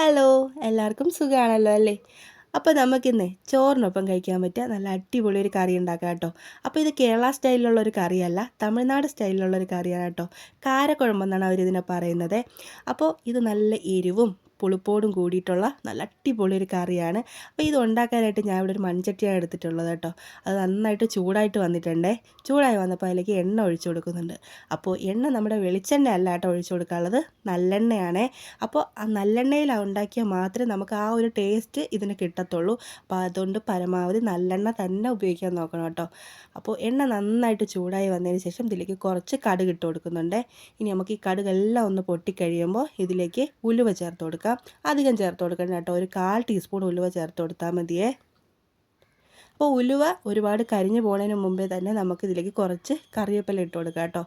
Hello എല്ലാവർക്കും സുഖമാണല്ലോ അല്ലേ? അപ്പോൾ നമുക്കിന്ന് ചോറിനൊപ്പം കഴിക്കാൻ പറ്റിയ നല്ല അടിപൊളി ഒരു കറി ഉണ്ടാക്കാം കേട്ടോ. അപ്പോൾ ഇത് കേരള സ്റ്റൈലിലുള്ള ഒരു കറിയല്ല തമിഴ്നാട് സ്റ്റൈലിലുള്ള ഒരു കറിയാണ് കേട്ടോ. കാരക്കുഴമ്പെന്നാണ് അവരിതിനെ പറയുന്നത്. അപ്പോൾ ഇത് നല്ല എരിവും പുളിപ്പോടും കൂടിയിട്ടുള്ള നല്ല അടിപൊളി ഒരു കറിയാണ്. അപ്പോൾ ഇത് ഉണ്ടാക്കാനായിട്ട് ഞാൻ ഇവിടെ ഒരു മൺചട്ടിയാണ് എടുത്തിട്ടുള്ളത് കേട്ടോ. അത് നന്നായിട്ട് ചൂടായിട്ട് വന്നിട്ടുണ്ടേ. ചൂടായി വന്നപ്പോൾ അതിലേക്ക് എണ്ണ ഒഴിച്ചു കൊടുക്കുന്നുണ്ട്. അപ്പോൾ എണ്ണ നമ്മുടെ വെളിച്ചെണ്ണ അല്ല കേട്ടോ ഒഴിച്ചു കൊടുക്കാനുള്ളത്. നല്ലെണ്ണയാണേ. അപ്പോൾ ആ നല്ലെണ്ണയിൽ ഉണ്ടാക്കിയാൽ മാത്രമേ നമുക്ക് ആ ഒരു ടേസ്റ്റ് ഇതിന് കിട്ടത്തുള്ളൂ. അപ്പോൾ അതുകൊണ്ട് പരമാവധി നല്ലെണ്ണ തന്നെ ഉപയോഗിക്കാൻ നോക്കണം കേട്ടോ. അപ്പോൾ എണ്ണ നന്നായിട്ട് ചൂടായി വന്നതിന് ശേഷം ഇതിലേക്ക് കുറച്ച് കടുക് ഇട്ട് കൊടുക്കുന്നുണ്ട്. ഇനി നമുക്ക് ഈ കടുകെല്ലാം ഒന്ന് പൊട്ടിക്കഴിയുമ്പോൾ ഇതിലേക്ക് ഉലുവ ചേർത്ത് കൊടുക്കാം. അധികം ചേർത്ത് കൊടുക്കണം കേട്ടോ. ഒരു കാൽ ടീസ്പൂൺ ഉലുവ ചേർത്ത് കൊടുത്താൽ മതിയേ. അപ്പോൾ ഉലുവ ഒരുപാട് കരിഞ്ഞു പോകുന്നതിന് മുമ്പേ തന്നെ നമുക്ക് ഇതിലേക്ക് കുറച്ച് കറിവേപ്പില ഇട്ട് കൊടുക്കാം കേട്ടോ.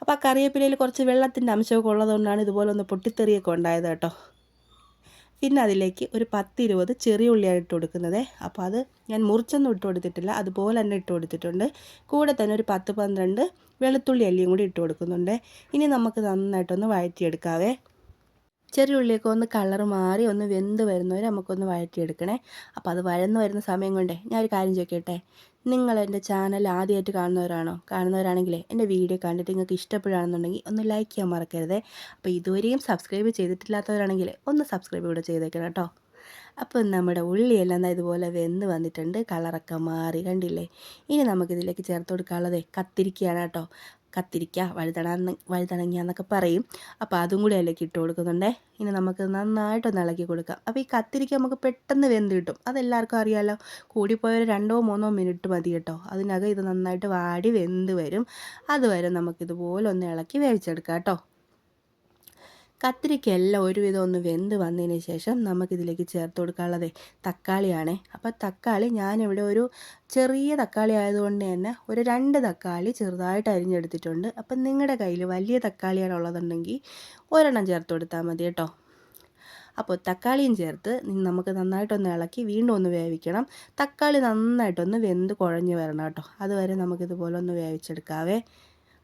അപ്പോൾ ആ കറിവേപ്പിലയിൽ കുറച്ച് വെള്ളത്തിന്റെ അംശമൊക്കെ ഉള്ളതുകൊണ്ടാണ് ഇതുപോലെ ഒന്ന് പൊട്ടിത്തെറിയൊക്കെ ഉണ്ടായത് കേട്ടോ. പിന്നെ അതിലേക്ക് ഒരു പത്ത് ഇരുപത് ചെറിയ ഉള്ളിയാണ് ഇട്ട് കൊടുക്കുന്നത്. അപ്പോൾ അത് ഞാൻ മുറിച്ചൊന്നും ഇട്ട് കൊടുത്തിട്ടില്ല. അതുപോലെ തന്നെ ഇട്ട് കൊടുത്തിട്ടുണ്ട്. കൂടെ തന്നെ ഒരു പത്ത് പന്ത്രണ്ട് വെളുത്തുള്ളി അല്ലിയും കൂടി ഇട്ട് കൊടുക്കുന്നുണ്ട്. ഇനി നമുക്ക് നന്നായിട്ടൊന്ന് വഴറ്റിയെടുക്കാവേ. ചെറിയ ഉള്ളിയൊക്കെ ഒന്ന് കളർ മാറി ഒന്ന് വെന്ത് വരുന്നവരെ നമുക്കൊന്ന് വഴറ്റിയെടുക്കണേ. അപ്പോൾ അത് വഴന്ന് വരുന്ന സമയം കൊണ്ടേ ഞാൻ ഒരു കാര്യം ചോദിക്കട്ടെ? നിങ്ങൾ എന്റെ ചാനൽ ആദ്യമായിട്ട് കാണുന്നവരാണോ? കാണുന്നവരാണെങ്കിൽ എന്റെ വീഡിയോ കണ്ടിട്ട് നിങ്ങൾക്ക് ഇഷ്ടപ്പെടുകയാണെന്നുണ്ടെങ്കിൽ ഒന്ന് ലൈക്ക് ചെയ്യാൻ മറക്കരുത്. അപ്പോൾ ഇതുവരെയും സബ്സ്ക്രൈബ് ചെയ്തിട്ടില്ലാത്തവരാണെങ്കിൽ ഒന്ന് സബ്സ്ക്രൈബ് കൂടെ ചെയ്തേക്കണം കേട്ടോ. അപ്പോൾ നമ്മുടെ ഉള്ളിയെല്ലാം ഇതുപോലെ വെന്ത് വന്നിട്ടുണ്ട് കളറൊക്കെ മാറി കണ്ടില്ലേ? ഇനി നമുക്കിതിലേക്ക് ചേർത്ത് കൊടുക്കാനുള്ളത് കത്തിരിക്കുകയാണ് കേട്ടോ. കത്തിരിക്ക വഴുതണ വഴുതണങ്ങ എന്നൊക്കെ പറയും. അപ്പോൾ അതും കൂടി അതിലേക്ക് ഇട്ട് കൊടുക്കുന്നുണ്ടേ. ഇനി നമുക്ക് നന്നായിട്ടൊന്ന് ഇളക്കി കൊടുക്കാം. അപ്പോൾ ഈ കത്തിരിക്ക നമുക്ക് പെട്ടെന്ന് വെന്ത് കിട്ടും. അതെല്ലാവർക്കും അറിയാമല്ലോ കൂടിപ്പോയൊരു രണ്ടോ മൂന്നോ മിനിറ്റ് മതി കേട്ടോ. അതിനകം ഇത് നന്നായിട്ട് വാടി വെന്ത് വരും. അതുവരെ നമുക്കിതുപോലെ ഒന്ന് ഇളക്കി വേവിച്ചെടുക്കാം കേട്ടോ. കത്തിരിക്കയെല്ലാം ഒരുവിധം ഒന്ന് വെന്ത് വന്നതിന് ശേഷം നമുക്കിതിലേക്ക് ചേർത്ത് കൊടുക്കാനുള്ളത് തക്കാളിയാണ്. അപ്പോൾ തക്കാളി ഞാനിവിടെ ഒരു ചെറിയ തക്കാളി ആയതുകൊണ്ട് തന്നെ ഒരു രണ്ട് തക്കാളി ചെറുതായിട്ട് അരിഞ്ഞെടുത്തിട്ടുണ്ട്. അപ്പം നിങ്ങളുടെ കയ്യിൽ വലിയ തക്കാളിയാണ് ഉള്ളതുണ്ടെങ്കിൽ ഒരെണ്ണം ചേർത്ത് കൊടുത്താൽ മതി കേട്ടോ. അപ്പോൾ തക്കാളിയും ചേർത്ത് നമുക്ക് നന്നായിട്ടൊന്ന് ഇളക്കി വീണ്ടും ഒന്ന് വേവിക്കണം. തക്കാളി നന്നായിട്ടൊന്ന് വെന്ത് കുഴഞ്ഞ് വരണം കേട്ടോ. അതുവരെ നമുക്കിതുപോലെ ഒന്ന് വേവിച്ചെടുക്കാവേ.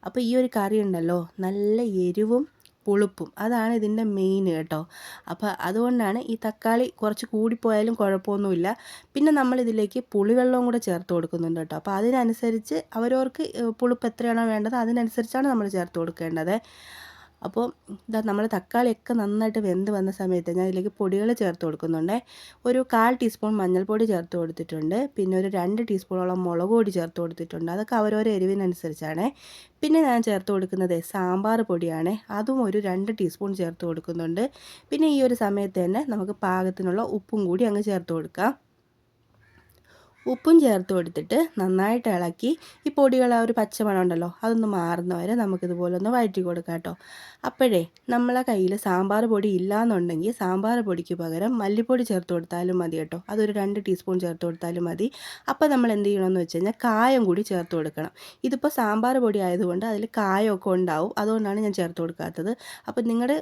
അപ്പോൾ ഈ ഒരു കറി ഉണ്ടല്ലോ നല്ല എരിവും പുളിപ്പും. അതാണ് ഇതിന്റെ മെയിൻ കേട്ടോ. അപ്പോൾ അതുകൊണ്ടാണ് ഈ തക്കാളി കുറച്ച് കൂടിപ്പോയാലും കുഴപ്പമൊന്നുമില്ല. പിന്നെ നമ്മൾ ഇതിലേക്ക് പുളിവെള്ളവും കൂടെ ചേർത്ത് കൊടുക്കുന്നുണ്ട് കേട്ടോ. അപ്പോൾ അതിനനുസരിച്ച് അവരവർക്ക് പുളിപ്പ് എത്രയാണോ വേണ്ടത് അതിനനുസരിച്ചാണ് നമ്മൾ ചേർത്ത് കൊടുക്കേണ്ടത്. അപ്പോൾ ഇതാ നമ്മൾ തക്കാളിയൊക്കെ നന്നായിട്ട് വെന്ത് വന്ന സമയത്ത് ഞാൻ ഇതിലേക്ക് പൊടികൾ ചേർത്ത് കൊടുക്കുന്നുണ്ട്. ഒരു കാൽ ടീസ്പൂൺ മഞ്ഞൾപ്പൊടി ചേർത്ത് കൊടുത്തിട്ടുണ്ട്. പിന്നെ ഒരു രണ്ട് ടീസ്പൂണോളം മുളക് പൊടി ചേർത്ത് കൊടുത്തിട്ടുണ്ട്. അതൊക്കെ അവരോരോ എരിവിനനുസരിച്ചാണ്. പിന്നെ ഞാൻ ചേർത്ത് കൊടുക്കുന്നത് സാമ്പാർ പൊടിയാണ്. അതും ഒരു രണ്ട് ടീസ്പൂൺ ചേർത്ത് കൊടുക്കുന്നുണ്ട്. പിന്നെ ഈ ഒരു സമയത്ത് തന്നെ നമുക്ക് പാകത്തിനുള്ള ഉപ്പും കൂടി അങ്ങ് ചേർത്ത് കൊടുക്കാം. ഉപ്പും ചേർത്ത് കൊടുത്തിട്ട് നന്നായിട്ട് ഇളക്കി ഈ പൊടികൾ ആ ഒരു പച്ചമണം ഉണ്ടല്ലോ അതൊന്ന് മാറുന്നവരെ നമുക്കിതുപോലെ ഒന്ന് വഴറ്റി കൊടുക്കാം കേട്ടോ. അപ്പോഴേ നമ്മളെ കയ്യിൽ സാമ്പാർ പൊടി ഇല്ലയെന്നുണ്ടെങ്കിൽ സാമ്പാർ പൊടിക്ക് പകരം മല്ലിപ്പൊടി ചേർത്ത് കൊടുത്താലും മതി കേട്ടോ. അതൊരു രണ്ട് ടീസ്പൂൺ ചേർത്ത് കൊടുത്താലും മതി. അപ്പോൾ നമ്മൾ എന്ത് ചെയ്യണമെന്ന് വെച്ച് കഴിഞ്ഞാൽ കായം കൂടി ചേർത്ത് കൊടുക്കണം. ഇതിപ്പോൾ സാമ്പാർ പൊടി ആയതുകൊണ്ട് അതിൽ കായമൊക്കെ ഉണ്ടാവും അതുകൊണ്ടാണ് ഞാൻ ചേർത്ത് കൊടുക്കാത്തത്. അപ്പോൾ നിങ്ങളുടെ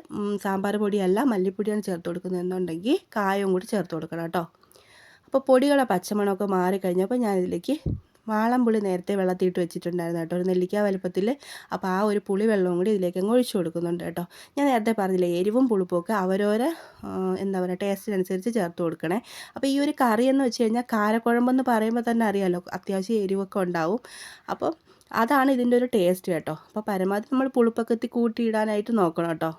സാമ്പാർ പൊടിയല്ല മല്ലിപ്പൊടിയാണ് ചേർത്ത് കൊടുക്കുന്നതെന്നുണ്ടെങ്കിൽ കായം കൂടി ചേർത്ത് കൊടുക്കണം കേട്ടോ. അപ്പോൾ പൊടികളെ പച്ചമണമൊക്കെ മാറിക്കഴിഞ്ഞപ്പോൾ ഞാനിതിലേക്ക് വാളംപുളി നേരത്തെ വെള്ളത്തിയിട്ട് വെച്ചിട്ടുണ്ടായിരുന്നു കേട്ടോ. ഒരു നെല്ലിക്ക വലുപ്പത്തിൽ അപ്പോൾ ആ ഒരു പുളി വെള്ളവും കൂടി ഇതിലേക്ക് അങ്ങ് ഒഴിച്ചു കൊടുക്കുന്നുണ്ട് കേട്ടോ. ഞാൻ നേരത്തെ പറഞ്ഞില്ല എരിവും പുളിപ്പൊക്കെ അവരോരെ എന്താ പറയുക ടേസ്റ്റിനനുസരിച്ച് ചേർത്ത് കൊടുക്കണേ. അപ്പോൾ ഈ ഒരു കറി എന്ന് വെച്ച് കഴിഞ്ഞാൽ കാരക്കുഴമ്പെന്ന് പറയുമ്പോൾ തന്നെ അറിയാമല്ലോ അത്യാവശ്യം എരിവൊക്കെ ഉണ്ടാവും. അപ്പം അതാണ് ഇതിന്റെ ഒരു ടേസ്റ്റ് കേട്ടോ. അപ്പോൾ പരമാവധി നമ്മൾ പുളിപ്പൊക്കെ എത്തി കൂട്ടിയിടാനായിട്ട് നോക്കണം കേട്ടോ.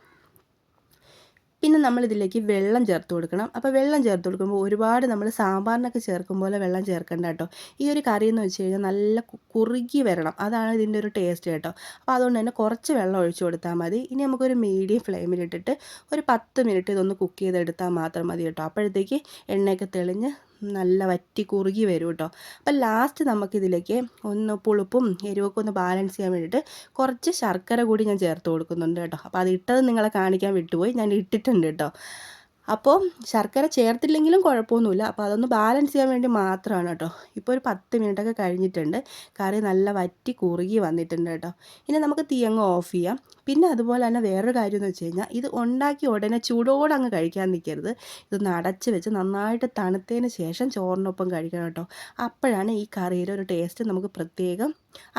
പിന്നെ നമ്മൾ ഇതിലേക്ക് വെള്ളം ചേർത്ത് കൊടുക്കണം. അപ്പോൾ വെള്ളം ചേർത്ത് കൊടുക്കുമ്പോൾ ഒരുപാട് നമ്മൾ സാമ്പാറിനൊക്കെ ചേർക്കും പോലെ വെള്ളം ചേർക്കേണ്ട കേട്ടോ ഈ ഒരു കറി എന്ന് വെച്ച് കഴിഞ്ഞാൽ നല്ല കുറുകി വരണം. അതാണ് ഇതിന്റെ ഒരു ടേസ്റ്റ് കേട്ടോ. അപ്പോൾ അതുകൊണ്ട് തന്നെ കുറച്ച് വെള്ളം ഒഴിച്ചു കൊടുത്താൽ മതി. ഇനി നമുക്കൊരു മീഡിയം ഫ്ലെയിമിലിട്ടിട്ട് ഒരു പത്ത് മിനിറ്റ് ഇതൊന്ന് കുക്ക് ചെയ്തെടുത്താൽ മാത്രം മതി കേട്ടോ. അപ്പോഴത്തേക്ക് എണ്ണയൊക്കെ തെളിഞ്ഞ് നല്ല വറ്റി കുറുകി വരും കേട്ടോ അപ്പം ലാസ്റ്റ് നമുക്കിതിലേക്ക് ഒന്ന് പുളിപ്പും എരിവൊക്കെ ഒന്ന് ബാലൻസ് ചെയ്യാൻ വേണ്ടിയിട്ട് കുറച്ച് ശർക്കര കൂടി ഞാൻ ചേർത്ത് കൊടുക്കുന്നുണ്ട് കേട്ടോ അപ്പോൾ അത് ഇട്ടത് നിങ്ങളെ കാണിക്കാൻ വിട്ടുപോയി. ഞാൻ ഇട്ടിട്ടുണ്ട് കേട്ടോ അപ്പോൾ ശർക്കര ചേർത്തില്ലെങ്കിലും കുഴപ്പമൊന്നുമില്ല. അപ്പോൾ അതൊന്ന് ബാലൻസ് ചെയ്യാൻ വേണ്ടി മാത്രമാണ് കേട്ടോ. ഇപ്പോൾ ഒരു പത്ത് മിനിറ്റൊക്കെ കഴിഞ്ഞിട്ടുണ്ട്. കറി നല്ല വറ്റി കുറുകി വന്നിട്ടുണ്ട് കേട്ടോ. ഇനി നമുക്ക് തീയങ്ങ് ഓഫ് ചെയ്യാം. പിന്നെ അതുപോലെ തന്നെ വേറൊരു കാര്യം എന്ന് വെച്ച് കഴിഞ്ഞാൽ ഇത് ഉണ്ടാക്കി ഉടനെ ചൂടോടെ അങ്ങ് കഴിക്കാൻ നിൽക്കരുത് ഇതൊന്ന് അടച്ച് വെച്ച് നന്നായിട്ട് തണുത്തതിന് ശേഷം ചോറിനൊപ്പം കഴിക്കണം കേട്ടോ. അപ്പോഴാണ് ഈ കറിയുടെ ഒരു ടേസ്റ്റ് നമുക്ക് പ്രത്യേകം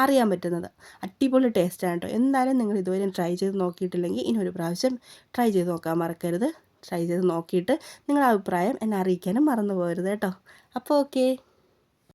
അറിയാൻ പറ്റുന്നത്. അടിപൊളി ടേസ്റ്റാണ് കേട്ടോ. എന്തായാലും നിങ്ങൾ ഇതുവരെ ട്രൈ ചെയ്ത് നോക്കിയിട്ടില്ലെങ്കിൽ ഇനി ഒരു പ്രാവശ്യം ട്രൈ ചെയ്ത് നോക്കാൻ മറക്കരുത്. ട്രൈ ചെയ്ത് നോക്കിയിട്ട് നിങ്ങളുടെ അഭിപ്രായം എന്നെ അറിയിക്കാനും മറന്നു പോകരുത് കേട്ടോ. അപ്പോൾ ഓക്കേ